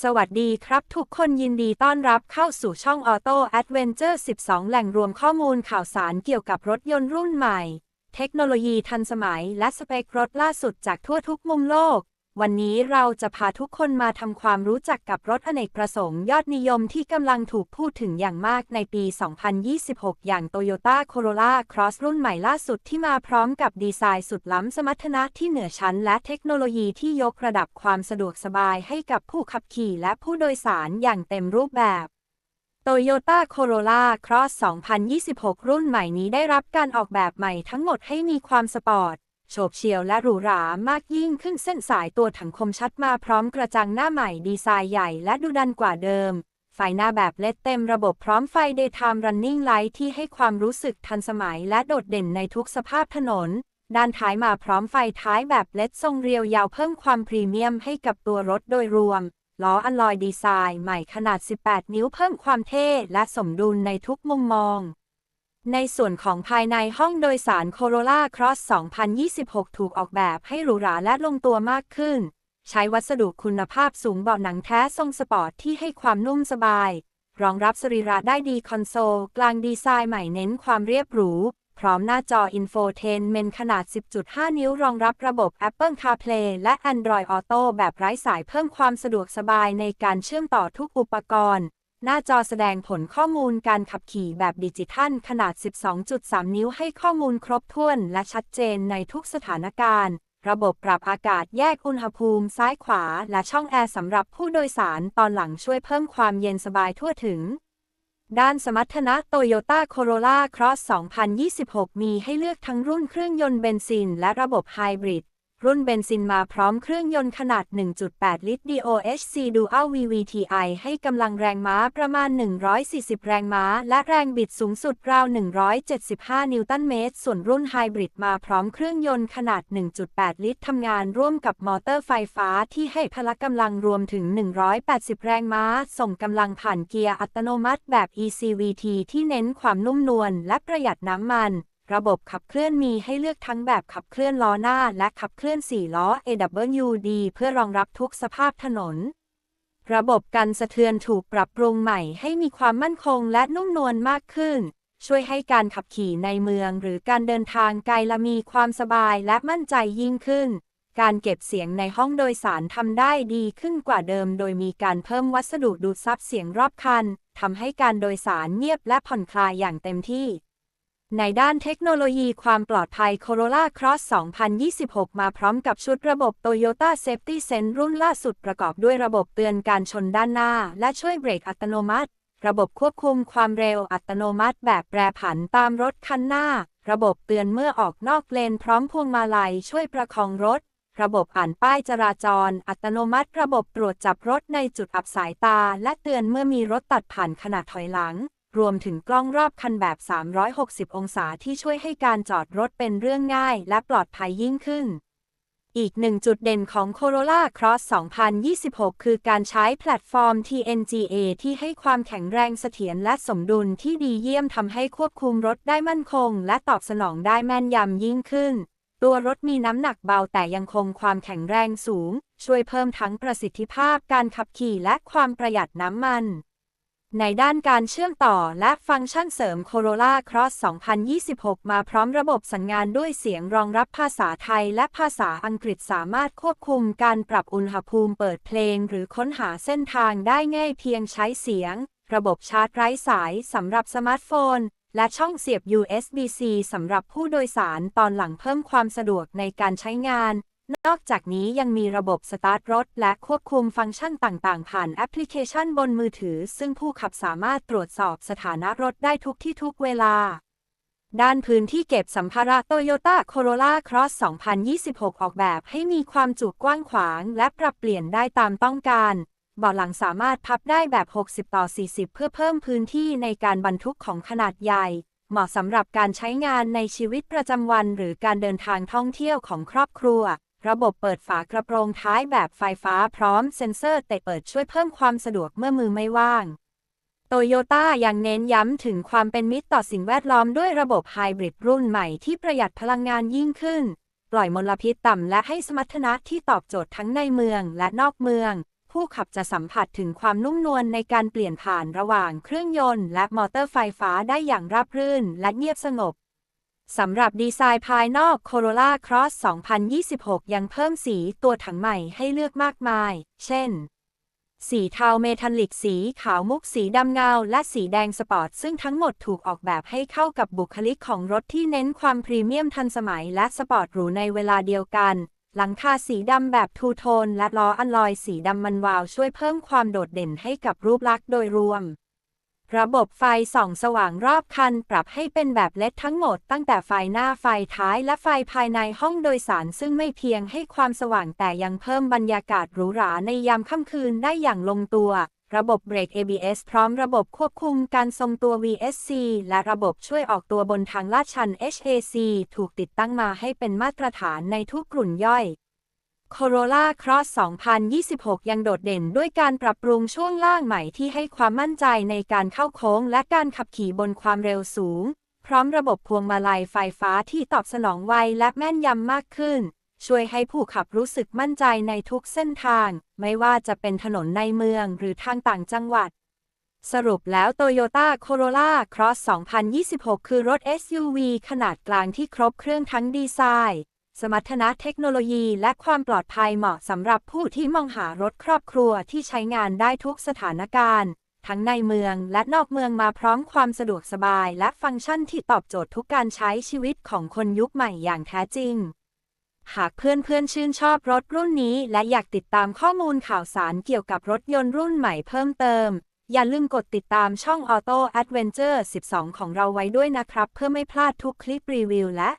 สวัสดีครับทุกคนยินดีต้อนรับเข้าสู่ช่อง Auto Adventure 12 แหล่งรวมข้อมูลข่าวสารเกี่ยวกับรถยนต์รุ่นใหม่ เทคโนโลยีทันสมัยและสเปครถล่าสุดจากทั่วทุกมุมโลก วันนี้เราจะพาทุกคนมาทำความรู้จักกับรถอเนกประสงค์ยอดนิยมที่กำลังถูกพูดถึงอย่างมากในปี 2026 อย่าง Toyota Corolla Cross รุ่นใหม่ล่าสุดที่มาพร้อมกับดีไซน์สุดล้ำสมรรถนะที่เหนือชั้น และเทคโนโลยีที่ยกระดับความสะดวกสบายให้กับผู้ขับขี่และผู้โดยสารอย่างเต็มรูปแบบ Toyota Corolla Cross 2026 รุ่นใหม่นี้ได้รับการออกแบบใหม่ทั้งหมดให้มีความสปอร์ต โฉบเฉี่ยวและหรูหรามากยิ่งขึ้นเส้นสายตัวถังคมชัดมาพร้อมกระจังหน้าใหม่ดีไซน์ใหญ่และดูดันกว่าเดิม ไฟหน้าแบบเลดเต็มระบบพร้อมไฟ Daytime Running Light ที่ให้ความรู้สึกทันสมัยและโดดเด่นในทุกสภาพถนน ด้านท้ายมาพร้อมไฟท้ายแบบเลดทรงเรียวยาวเพิ่มความพรีเมียมให้กับตัวรถโดยรวมล้ออัลลอยดีไซน์ใหม่ขนาด 18 นิ้วเพิ่มความเท่และสมดุลในทุกมุมมอง ในส่วนของภายในห้องโดยสาร Corolla Cross 2026 ถูกออกแบบให้หรูหราและลงตัวมากขึ้น ใช้วัสดุคุณภาพสูงเบาะหนังแท้ทรงสปอร์ตที่ให้ความนุ่มสบาย รองรับสรีระได้ดีคอนโซล กลางดีไซน์ใหม่เน้นความเรียบหรู พร้อมหน้าจอ Infotainment ขนาด 10.5 นิ้วรองรับระบบ Apple CarPlay และ Android Auto แบบไร้สายเพิ่มความสะดวกสบายในการเชื่อมต่อทุกอุปกรณ์ หน้าจอแสดงผลข้อมูลการขับขี่แบบดิจิทัลขนาด 12.3 นิ้วให้ข้อมูลครบถ้วนและชัดเจนในทุกสถานการณ์ ระบบปรับอากาศแยกอุณหภูมิซ้ายขวา และช่องแอร์สำหรับผู้โดยสารตอนหลังช่วยเพิ่มความเย็นสบายทั่วถึง ด้านสมรรถนะ Toyota Corolla Cross 2026 มีให้เลือกทั้งรุ่นเครื่องยนต์เบนซิน และระบบไฮบริด รุ่นเบนซินมาพร้อมเครื่องยนต์ขนาด 1.8 ลิตร DOHC Dual VVTi ให้กำลังแรงม้าประมาณ 140 แรงม้า และแรงบิดสูงสุดราว 175 นิวตันเมตร ส่วนรุ่นไฮบริดมาพร้อมเครื่องยนต์ขนาด 1.8 ลิตรทำงานร่วมกับมอเตอร์ไฟฟ้าที่ให้พละกำลังรวมถึง 180 แรงม้า ส่งกำลังผ่านเกียร์อัตโนมัติแบบ ECVT ที่เน้นความนุ่มนวลและประหยัดน้ำมัน ระบบขับเคลื่อนมีให้เลือกทั้งแบบขับเคลื่อนล้อหน้า และขับเคลื่อน 4 ล้อ AWD เพื่อรองรับทุกสภาพถนน ระบบกันสะเทือนถูกปรับปรุงใหม่ให้มีความมั่นคงและนุ่มนวลมากขึ้น ช่วยให้การขับขี่ในเมืองหรือการเดินทางไกลละมีความสบายและมั่นใจยิ่งขึ้น การเก็บเสียงในห้องโดยสารทำได้ดีขึ้นกว่าเดิม โดยมีการเพิ่มวัสดุดูดซับเสียงรอบคันทำให้การโดยสารเงียบและผ่อนคลายอย่างเต็มที่ ในด้านเทคโนโลยีความปลอดภัย Corolla Cross 2026 มาพร้อมกับชุดระบบ Toyota Safety Sense รุ่นล่าสุดประกอบด้วยระบบเตือนการชนด้านหน้า และช่วยเบรกอัตโนมัติ ระบบควบคุมความเร็วอัตโนมัติแบบแปรผันตามรถคันหน้า ระบบเตือนเมื่อออกนอกเลนพร้อมพวงมาลัยช่วยประคองรถ ระบบอ่านป้ายจราจร อัตโนมัติ ระบบตรวจจับรถในจุดอับสายตา และเตือนเมื่อมีรถตัดผ่านขณะถอยหลัง รวมถึงกล้องรอบคันแบบ 360 องศาที่ช่วยให้การจอดรถเป็นเรื่องง่ายและปลอดภัยยิ่งขึ้น อีกหนึ่งจุดเด่นของ Corolla Cross 2026 คือการใช้แพลตฟอร์ม TNGA ที่ให้ความแข็งแรงเสถียรและสมดุลที่ดีเยี่ยมทำให้ควบคุมรถได้มั่นคง และตอบสนองได้แม่นยำยิ่งขึ้น ตัวรถมีน้ำหนักเบาแต่ยังคงความแข็งแรงสูง ช่วยเพิ่มทั้งประสิทธิภาพการขับขี่และความประหยัดน้ำมัน ในด้านการเชื่อมต่อและฟังก์ชันเสริม Corolla Cross 2026 มาพร้อมระบบสัญญาณด้วยเสียงรองรับภาษาไทยและภาษาอังกฤษสามารถควบคุมการปรับอุณหภูมิเปิดเพลงหรือค้นหาเส้นทางได้ง่ายเพียงใช้เสียง ระบบชาร์จไร้สายสำหรับสมาร์ทโฟน และช่องเสียบ USB-C สำหรับผู้โดยสารตอนหลังเพิ่มความสะดวกในการใช้งาน นอกจากนี้ยังมีระบบสตาร์ทรถและควบคุมฟังก์ชันต่างๆ ผ่านแอปพลิเคชันบนมือถือ ซึ่งผู้ขับสามารถตรวจสอบสถานะรถได้ทุกที่ทุกเวลา ด้านพื้นที่เก็บสัมภาระ Toyota Corolla Cross 2026 ออกแบบให้มีความจุกว้างขวาง และปรับเปลี่ยนได้ตามต้องการเบาะหลังสามารถพับได้แบบ 60 ต่อ 40 เพื่อเพิ่มพื้นที่ในการบรรทุกของขนาดใหญ่ เหมาะสำหรับการใช้งานในชีวิตประจำวัน หรือการเดินทางท่องเที่ยวของครอบครัว ระบบเปิดฝากระโปรงท้ายแบบไฟฟ้าพร้อมเซ็นเซอร์เตะเปิดช่วยเพิ่มความสะดวกเมื่อมือไม่ว่างโตโยต้ายังเน้นย้ำถึงความเป็นมิตรต่อสิ่งแวดล้อมด้วยระบบไฮบริดรุ่นใหม่ที่ประหยัดพลังงานยิ่งขึ้น ปล่อยมลพิษต่ำและให้สมรรถนะที่ตอบโจทย์ทั้งในเมืองและนอกเมือง ผู้ขับจะสัมผัสถึงความนุ่มนวลในการเปลี่ยนผ่านระหว่างเครื่องยนต์และมอเตอร์ไฟฟ้าได้อย่างราบรื่นและเงียบสงบ สำหรับดีไซน์ภายนอก Corolla Cross 2026 ยังเพิ่มสีตัวถังใหม่ให้เลือกมากมาย เช่น สีเทาเมทัลลิกสีขาวมุกสีดำเงา และสีแดงสปอร์ต ซึ่งทั้งหมดถูกออกแบบให้เข้ากับบุคลิกของรถที่เน้นความพรีเมียมทันสมัยและสปอร์ตหรูในเวลาเดียวกัน หลังคาสีดำแบบทูโทนและล้ออัลลอยสีดำมันวาวช่วยเพิ่มความโดดเด่นให้กับรูปลักษณ์โดยรวม ระบบไฟส่องสว่างรอบคัน ปรับให้เป็นแบบเลดทั้งหมด ตั้งแต่ไฟหน้าไฟท้ายและไฟภายในห้องโดยสาร ซึ่งไม่เพียงให้ความสว่างแต่ยังเพิ่มบรรยากาศหรูหราในยามค่ำคืนได้อย่างลงตัว ระบบเบรก ABS พร้อมระบบควบคุมการทรงตัว VSC และระบบช่วยออกตัวบนทางลาดชัน HAC ถูกติดตั้งมาให้เป็นมาตรฐานในทุกกลุ่นย่อย Corolla Cross 2026 ยังโดดเด่นด้วยการปรับปรุงช่วงล่างใหม่ที่ให้ความมั่นใจในการเข้าโค้งและการขับขี่บนความเร็วสูง พร้อมระบบพวงมาลัยไฟฟ้าที่ตอบสนองไวและแม่นยำมากขึ้น ช่วยให้ผู้ขับรู้สึกมั่นใจในทุกเส้นทาง ไม่ว่าจะเป็นถนนในเมืองหรือทางต่างจังหวัด สรุปแล้ว Toyota Corolla Cross 2026 คือรถ SUV ขนาดกลางที่ครบเครื่องทั้งดีไซน์ สมรรถนะเทคโนโลยีและความปลอดภัยเหมาะสำหรับผู้ที่มองหารถครอบครัวที่ใช้งานได้ทุกสถานการณ์ ทั้งในเมืองและนอกเมืองมาพร้อมความสะดวกสบายและฟังก์ชันที่ตอบโจทย์ทุกการใช้ชีวิตของคนยุคใหม่อย่างแท้จริง หากเพื่อนๆชื่นชอบรถรุ่นนี้ และอยากติดตามข้อมูลข่าวสารเกี่ยวกับรถยนต์รุ่นใหม่เพิ่มเติม อย่าลืมกดติดตามช่อง Auto Adventure 12 ของเราไว้ด้วยนะครับ เพื่อไม่พลาดทุกคลิปรีวิวและ